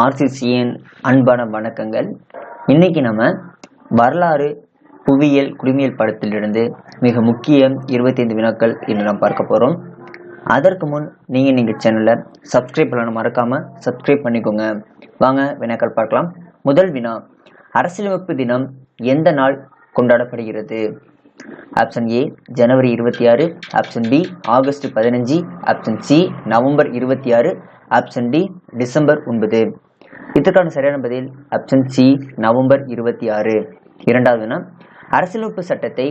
ஆர்சிசியின் அன்பான வணக்கங்கள். இன்னைக்கு நம்ம வரலாறு புவியியல் குடிமியல் படத்திலிருந்து மிக முக்கிய இருபத்தைந்து வினாக்கள் என்று நாம் பார்க்க போகிறோம் அதற்கு முன் நீங்கள் நீங்கள் சேனலை சப்ஸ்கிரைப் பண்ணணும் மறக்காமல் சப்ஸ்கிரைப் பண்ணிக்கோங்க. வாங்க வினாக்கள் பார்க்கலாம். முதல் வினா அரசியலமைப்பு தினம் எந்த நாள் கொண்டாடப்படுகிறது? ஆப்ஷன் ஏ ஜனவரி இருபத்தி ஆறு. ஆப்ஷன் பி ஆகஸ்ட் பதினஞ்சு. ஆப்ஷன் சி நவம்பர் இருபத்தி ஆறு. ஆப்ஷன் டி டிசம்பர் ஒன்பது. இதற்கான சரியான பதில் ஆப்ஷன் சி நவம்பர் இருபத்தி ஆறு இரண்டாவது வினா அரசியலமைப்பு சட்டத்தை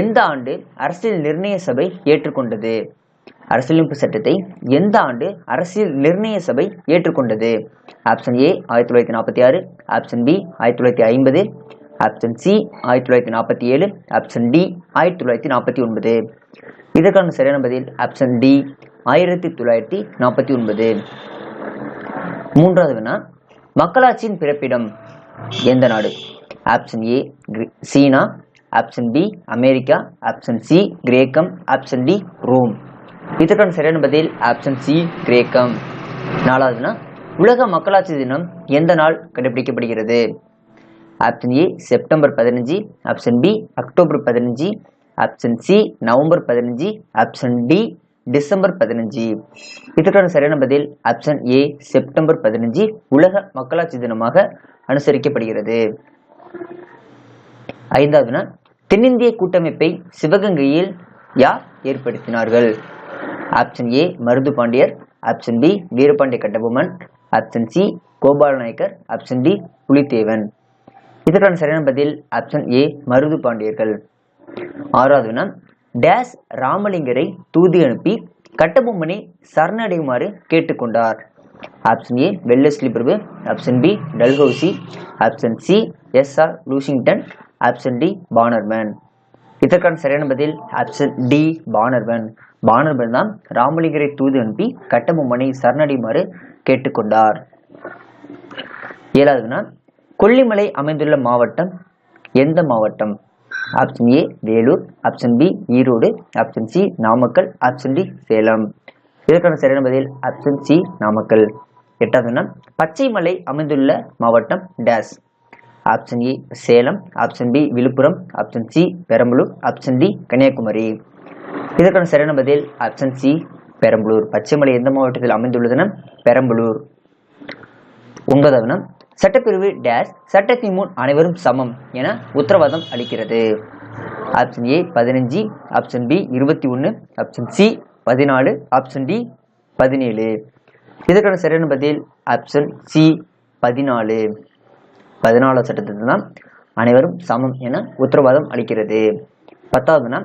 எந்த ஆண்டு அரசியல் நிர்ணய சபை ஏற்றுக்கொண்டது? அரசியலமைப்பு சட்டத்தை எந்த ஆண்டு அரசியல் நிர்ணய சபை ஏற்றுக்கொண்டது? ஆப்ஷன் ஏ ஆயிரத்தி தொள்ளாயிரத்தி நாற்பத்தி ஆறு ஆப்ஷன் பி ஆயிரத்தி தொள்ளாயிரத்தி ஐம்பது. ஆப்ஷன் சி ஆயிரத்தி தொள்ளாயிரத்தி நாற்பத்தி ஏழு. ஆப்ஷன் டி ஆயிரத்தி தொள்ளாயிரத்தி நாற்பத்தி ஒன்பது. இதற்கான சரியான பதில் ஆப்ஷன் டி ஆயிரத்தி தொள்ளாயிரத்தி நாற்பத்தி ஒன்பது. மூன்றாவது வேணா மக்களாட்சியின் பிறப்பிடம் எந்த நாடு? Option A China. Option B America. Option C கிரேக்கம். Option D Rome. இதற்கான சரியான பதில் ஆப்ஷன் சி கிரேக்கம். நாலாவதுனா உலக மக்களாட்சி தினம் எந்த நாள் கடைபிடிக்கப்படுகிறது ஆப்ஷன் ஏ செப்டம்பர் பதினஞ்சு. ஆப்ஷன் பி அக்டோபர் பதினஞ்சு. ஆப்ஷன் சி நவம்பர் பதினஞ்சு. ஆப்ஷன் டி டிசம்பர் பதினஞ்சு. இதற்கான சரியான பதில் ஆப்ஷன் ஏ செப்டம்பர் பதினஞ்சு உலக மக்களாட்சி தினமாக அனுசரிக்கப்படுகிறது. ஐந்தாவது நாள் தென்னிந்திய கூட்டமைப்பை சிவகங்கையில் யார் ஏற்படுத்தினார்கள்? Option A Marudhu Pandiyar. Option B Veerapandiya Kattabomman. Option C Gopala Nayakkar option D Pulithevan. இதற்கான சரியான பதில் ஆப்ஷன் ஏ மருது பாண்டியர்கள். ஆறாவது வினா டேஸ் ராமலிங்கரை தூதி அனுப்பி கட்டபொம்மனை சரணடையுமாறு கேட்டுக்கொண்டார். Option A Wellesley Prabhu option B Dalhousie option C S R Lushington. Option D Bannerman. இதற்கான சரியான பதில் ஆப்ஷன் டி பானர்மேன். பானர்மேன் தான் ராமலிங்கரை தூது அனுப்பி கட்டபொம்மனை சரணடையுமாறு கேட்டுக்கொண்டார். ஏழாவதுனா கொல்லிமலை அமைந்துள்ள மாவட்டம் எந்த மாவட்டம்? Option A Vellore. Option B Erode. Option C Namakkal. Option D Salem. இதற்கான சரியான பதில் ஆப்ஷன் சி நாமக்கல். எட்டாவது வினா பச்சை மலை அமைந்துள்ள மாவட்டம் dash. Option A Salem. Option B Villupuram. Option C Perambalur. Option D Kanniyakumari. இதற்கான சரியான பதில் ஆப்ஷன் சி பெரம்பலூர். பச்சைமலை எந்த மாவட்டத்தில் அமைந்துள்ளதுன்னா பெரம்பலூர். ஒன்பதாவது சட்டப்பிரிவு டேஷ் சட்டத்தின் முன் அனைவரும் சமம் என உத்தரவாதம் அளிக்கிறது. ஆப்ஷன் ஏ பதினஞ்சு ஆப்ஷன் பி இருபத்தி ஒன்று ஆப்ஷன் சி பதினாலு ஆப்ஷன் டி பதினேழு. இதற்கான சரியான பதில் ஆப்ஷன் சி பதினாலு. பதினாலாம் சட்டத்திற்கு தான் அனைவரும் சமம் என உத்தரவாதம் அளிக்கிறது. பத்தாவதுனா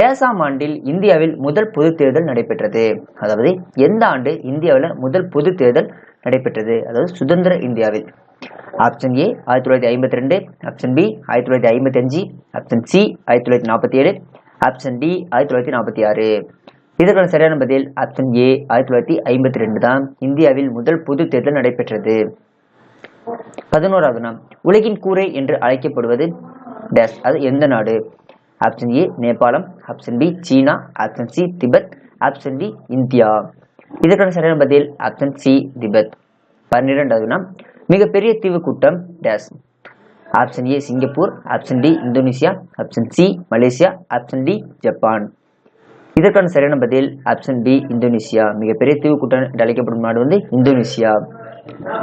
டேசாம் ஆண்டில் இந்தியாவில் முதல் பொது தேர்தல் நடைபெற்றது. அதாவது எந்த ஆண்டு இந்தியாவில் முதல் பொது தேர்தல் நடைபெற்றது. அதாவது சுதந்திர இந்தியாவில். ஆப்ஷன் ஏ ஆயிரத்தி தொள்ளாயிரத்தி ஐம்பத்தி ரெண்டு ஆப்ஷன் பி ஆயிரத்தி தொள்ளாயிரத்தி ஐம்பத்தி அஞ்சு ஆப்ஷன் சி ஆயிரத்தி தொள்ளாயிரத்தி நாற்பத்தி ஏழு ஆப்ஷன் டி ஆயிரத்தி தொள்ளாயிரத்தி நாற்பத்தி ஆறு இதற்கான சரியான பதில் ஆப்ஷன் ஏ ஆயிரத்தி தொள்ளாயிரத்தி ஐம்பத்தி ரெண்டு தான் இந்தியாவில் முதல் பொது தேர்தல் நடைபெற்றது. பதினோராவது நாம் உலகின் கூரை என்று அழைக்கப்படுவது டேஷ் அது எந்த நாடு? Option A Nepal. Option B China. Option C Tibet. Option D India. இதற்கான சரியான பதில் ஆப்ஷன் சி திபெத். பன்னிரெண்டாவதுனா மிகப்பெரிய தீவு கூட்டம் days. Option A Singapore. Option D Indonesia. Option C Malaysia. Option D Japan. இதற்கான சரியான பதில் ஆப்ஷன் டி இந்தோனேசியா. மிகப்பெரிய தீவு கூட்டம் என்று அழைக்கப்படும் நாடு வந்து இந்தோனேசியா.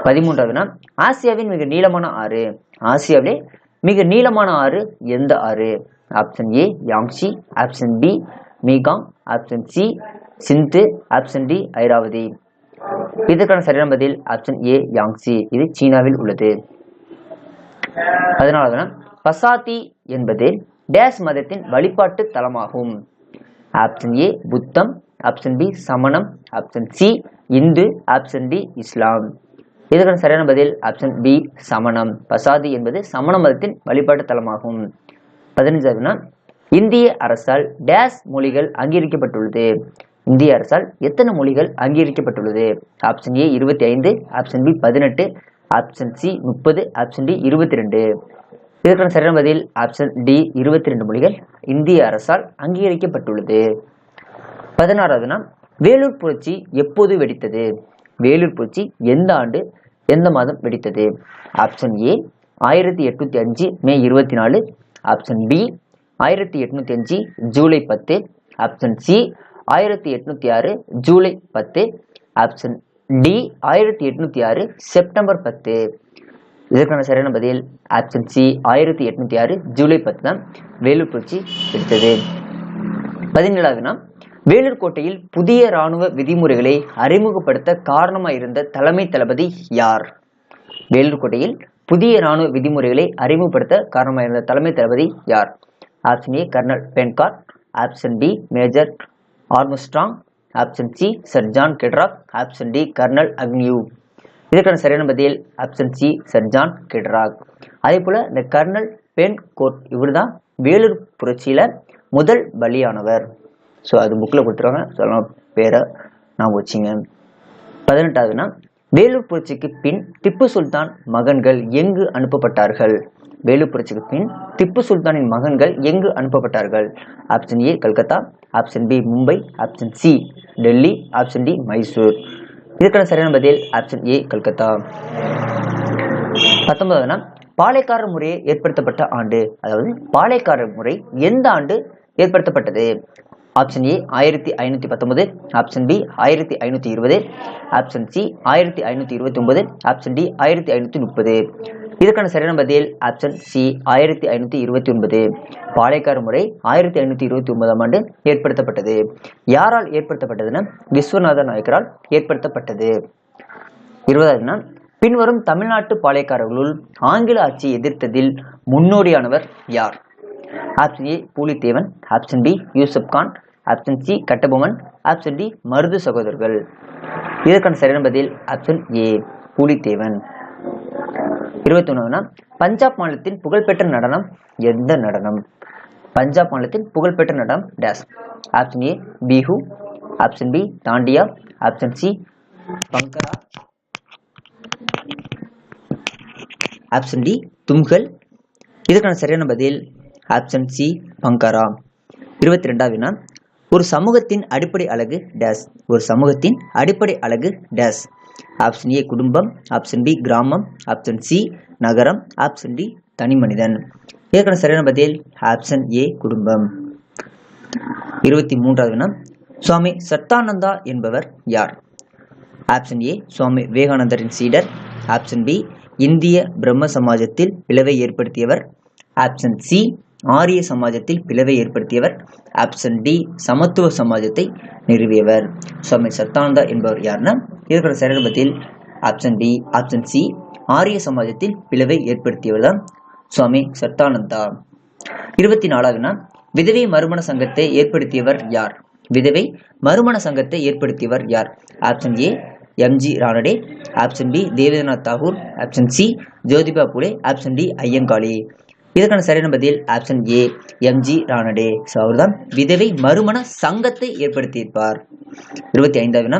பதிமூன்றாவதுனா ஆசியாவின் மிக நீளமான ஆறு. ஆசியாவிலே மிக நீளமான ஆறு எந்த ஆறு? Option A Yangtze option B Mekong. Option C Sindhu option D Irrawaddy. இதற்கான சரியான பதில் ஆப்ஷன் ஏ யாங்ஸி. இது சீனாவில் உள்ளது. பதினாலாவது பசாதி என்பது டேஸ் மதத்தின் வழிபாட்டு தலமாகும். ஆப்ஷன் ஏ புத்தம். ஆப்ஷன் பி சமணம். Option C Hindu. Option D இஸ்லாம். இதற்கான சரியான பதில் ஆப்ஷன் பி சமணம். பசாதி என்பது சமண மதத்தின் வழிபாட்டு தலமாகும். பதினஞ்சாவதுனா இந்திய அரசால் டேஸ் மொழிகள் அங்கீகரிக்கப்பட்டுள்ளது. இந்திய அரசால் எத்தனை மொழிகள் அங்கீகரிக்கப்பட்டுள்ளது? ஆப்ஷன் ஏ இருபத்தி ஐந்து ஆப்ஷன் பி பதினெட்டு ஆப்ஷன் சி முப்பது ஆப்ஷன் டி இருபத்தி ரெண்டு இதற்கான சரியான பதில் ஆப்ஷன் டி இருபத்தி ரெண்டு மொழிகள் இந்திய அரசால் அங்கீகரிக்கப்பட்டுள்ளது. பதினாறாவதுனா வேலூர் புரட்சி எப்போது வெடித்தது? வேலூர் புரட்சி எந்த ஆண்டு எந்த மாதம் வெடித்தது? ஆப்ஷன் ஏ ஆயிரத்தி எட்நூத்தி அஞ்சு மே இருபத்தி நாலு ஆப்ஷன் பி ஆயிரத்தி எட்நூத்தி அஞ்சு ஜூலை பத்து. ஆப்ஷன் சி ஆயிரத்தி எட்நூத்தி ஆறு ஜூலை பத்து. ஆப்ஷன் டி ஆயிரத்தி எட்நூத்தி ஆறு செப்டம்பர் பத்து. இதற்கான சரியான பதில் ஆப்ஷன் சி ஆயிரத்தி எட்நூத்தி ஆறு ஜூலை பத்து தான் வேலூர் புரட்சி எடுத்தது பதினேழாவதுனா வேலூர் கோட்டையில் புதிய ராணுவ விதிமுறைகளை அறிமுகப்படுத்த காரணமாக இருந்த தலைமை தளபதி யார்? வேலூர் கோட்டையில் புதிய ராணுவ விதிமுறைகளை அறிமுகப்படுத்த காரணமாக இருந்த தலைமை தளபதி யார்? Option A colonel பென்கார். Option B major Armstrong option C sir John Cradock option D colonel Agnew. இதற்கான சரியான பதில் option C sir John Cradock. அதே போல் இந்த கர்னல் பென் கோர்ட் இவர் தான் வேலூர் புரட்சியில் முதல் பலியானவர். ஸோ அது புக்கில் கொடுத்துருவாங்க. சொல்லலாம் பேரை நான் வச்சிங்க. பதினெட்டாவதுனா வேலூர் புரட்சிக்கு பின் திப்பு சுல்தான் மகன்கள் எங்கு அனுப்பப்பட்டார்கள்? வேலூர் புரட்சிக்கு பின் திப்பு சுல்தானின் மகன்கள் எங்கு அனுப்பப்பட்டார்கள்? Option A Calcutta option B Mumbai option C Delhi option D Mysore இதற்கான சரியான பதில் ஆப்ஷன் ஏ கல்கத்தா பத்தொன்பதுனா பாளையக்காரர் முறையை ஏற்படுத்தப்பட்ட ஆண்டு. அதாவது பாளையக்காரர் முறை எந்த ஆண்டு ஏற்படுத்தப்பட்டது? ஆப்ஷன் ஏ ஆயிரத்தி ஐநூற்றி பத்தொன்பது. ஆப்ஷன் பி ஆயிரத்தி ஐநூற்றி இருபது. ஆப்ஷன் சி ஆயிரத்தி ஐநூற்றி இருபத்தி ஒன்பது ஆப்ஷன் டி ஆயிரத்தி ஐநூற்றி முப்பது. இதற்கான சரியான பதில் ஆப்ஷன் சி ஆயிரத்தி ஐநூற்றி இருபத்தி ஒன்பது. பாளையக்கார முறை ஆயிரத்தி ஐநூற்றி இருபத்தி ஒன்பதாம் ஆண்டு ஏற்படுத்தப்பட்டது. யாரால் ஏற்படுத்தப்பட்டதுன்னா விஸ்வநாத நாயக்கரால் ஏற்படுத்தப்பட்டது. இருபதாவதுனா பின்வரும் தமிழ்நாட்டு பாளையக்காரர்களுள் ஆங்கில ஆட்சியை எதிர்த்ததில் முன்னோடியானவர் யார்? Option A Pulithevan. Option B Yusuf Khan. Option C Kattabomman. Option D Marudhu சகோதரர்கள். இதற்கான சரியான பதில் ஆப்ஷன் ஏ பூலித்தேவன். இருபத்தி ஒன்றுனா பஞ்சாப் மாநிலத்தின் புகழ்பெற்ற நடனம் எந்த நடனம்? பஞ்சாப் மாநிலத்தின் புகழ்பெற்ற நடனம் days. Option A Bihu. Option B Dandiya. Option C Bhangra. Option D Dhumkal இதற்கான சரியான பதில் ஆப்ஷன் சி பங்கரா. இருபத்தி ரெண்டாவதுனா ஒரு சமூகத்தின் அடிப்படை அழகு டேஸ். ஒரு சமூகத்தின் அடிப்படை அழகு டேஸ். ஆப்ஷன் ஏ குடும்பம் ஆப்ஷன் பி கிராமம் ஆப்ஷன் சி நகரம் ஆப்ஷன் டி தனி மனிதன். ஏற்கனவே சரியான பதில் ஆப்ஷன் ஏ குடும்பம். இருபத்தி மூன்றாவது வினா சுவாமி சத்தானந்தா என்பவர் யார்? ஆப்ஷன் ஏ சுவாமி விவேகானந்தரின் சீடர். ஆப்ஷன் பி இந்திய பிரம்ம சமாஜத்தில் பிளவை ஏற்படுத்தியவர். ஆப்ஷன் சி ஆரிய சமாஜத்தில் பிளவை ஏற்படுத்தியவர். ஆப்ஷன் டி சமத்துவ சமாஜத்தை நிறுவியவர். சுவாமி சத்தானந்தா என்பவர் யாருன்னா இருக்கிற சரணபத்தில் ஆப்ஷன் டி ஆப்ஷன் சி ஆரிய சமாஜத்தில் பிளவை ஏற்படுத்தியவர் தான் சுவாமி சத்தானந்தா இருபத்தி நாலாவதுனா விதவை மறுமண சங்கத்தை ஏற்படுத்தியவர் யார்? விதவை மறுமண சங்கத்தை ஏற்படுத்தியவர் யார்? Option A MG Ranade option B Devendranath Tagore. Option C Jyotiba Phule. Option D Ayyankali. இதற்கான சரியான பதில் option A MG Ranade so அவர்தான் விதவை மறுமண சங்கத்தை ஏற்படுத்தியிருப்பார். இருபத்தி ஐந்தாவது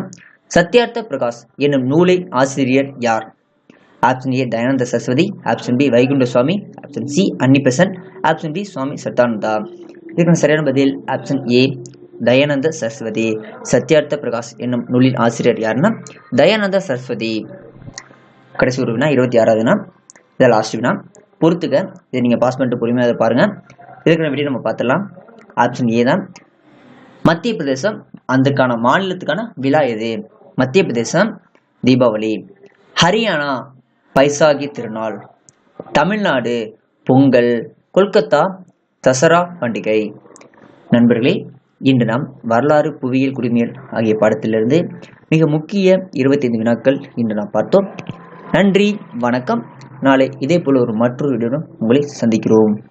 சத்யார்த்த பிரகாஷ் என்னும் நூலை ஆசிரியர் யார்? Option A Dayananda Saraswati. Option B Vaikunda Swami option C Annie Besant. Option D Swami Sathananda. இதுக்கான சரியான பதில் ஆப்ஷன் ஏ தயானந்த சரஸ்வதி. சத்யார்த்த பிரகாஷ் என்னும் நூலின் ஆசிரியர் யாருன்னா தயானந்த சரஸ்வதி. கடைசி ஒரு வினா இருபத்தி ஆறாவதுனா இதை லாஸ்ட் வினா. பொறுத்துக்க இதை நீங்கள் பாஸ் பண்ணிட்டு பொறுமையாக அதை பாருங்கள் இதுக்கான வீடியோ நம்ம பார்த்துடலாம். ஆப்ஷன் ஏ தான். மத்திய பிரதேசம் அதுக்கான மாநிலத்துக்கான விழா எது? மத்திய பிரதேசம் தீபாவளி. ஹரியானா பைசாகி திருநாள். தமிழ்நாடு பொங்கல் கொல்கத்தா தசரா பண்டிகை. நண்பர்களே இன்று நாம் வரலாறு புவியியல் குடிமையல் ஆகிய பாடத்திலிருந்து மிக முக்கிய இருபத்தைந்து வினாக்கள் இன்று நாம் பார்த்தோம். நன்றி வணக்கம். நாளை இதே போல ஒரு மற்றொரு வீடியோடன் உங்களை சந்திக்கிறோம்.